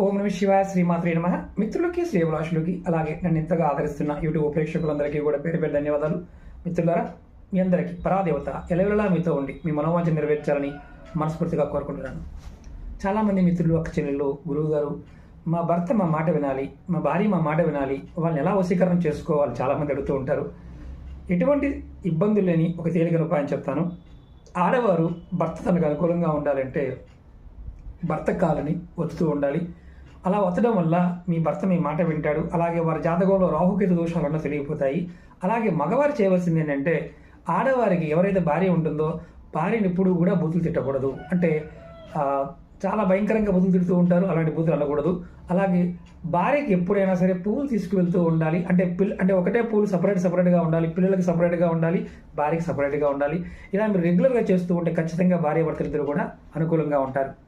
ఓం నమ శివాయ శ్రీమాత్రే నమ. మిత్రులకి శ్రీభిలాషులకి అలాగే నన్ను ఇంతగా ఆదరిస్తున్న యూట్యూబ్ ప్రేక్షకులందరికీ కూడా పేరు పేరు ధన్యవాదాలు. మిత్రులారా మీ అందరికీ పరాదేవత ఎలవెలలా మీతో ఉండి మీ మనోవాంఛ నెరవేర్చాలని మనస్ఫూర్తిగా కోరుకుంటున్నాను. చాలామంది మిత్రులు అక్క చెల్లెళ్ళు గురువు గారు మా భర్త మా మాట వినాలి మా భార్య మా మాట వినాలి వాళ్ళని ఎలా వశీకరణం చేసుకోవాలి చాలామంది అడుగుతూ ఉంటారు. ఎటువంటి ఇబ్బందులు లేని ఒక తేలికైన ఉపాయం చెప్తాను. ఆడవారు భర్త తనకు అనుకూలంగా ఉండాలంటే భర్త కాలని ఒత్తుతూ ఉండాలి. అలా ఒత్తడం వల్ల మీ భర్త మీ మాట వింటాడు. అలాగే వారి జాతకంలో రాహుకేతు దోషాలన్న తెలియపోతాయి అలాగే మగవారు చేయవలసింది ఏంటంటే ఆడవారికి ఎవరైతే భార్య ఉంటుందో భార్యని ఇప్పుడు కూడా బూతులు తిట్టకూడదు. అంటే చాలా భయంకరంగా బూతులు తిడుతూ ఉంటారు. అలాంటి బూతులు అనకూడదు. అలాగే భార్యకి ఎప్పుడైనా సరే పూలు తీసుకువెళ్తూ ఉండాలి. అంటే పిల్ల అంటే ఒకటే పూలు సపరేట్ సపరేట్గా ఉండాలి. పిల్లలకి సపరేట్గా ఉండాలి. భార్యకి సపరేట్గా ఉండాలి. ఇలా మీరు రెగ్యులర్గా చేస్తూ ఉంటే ఖచ్చితంగా భార్య భర్తలిద్దరు కూడా అనుకూలంగా ఉంటారు.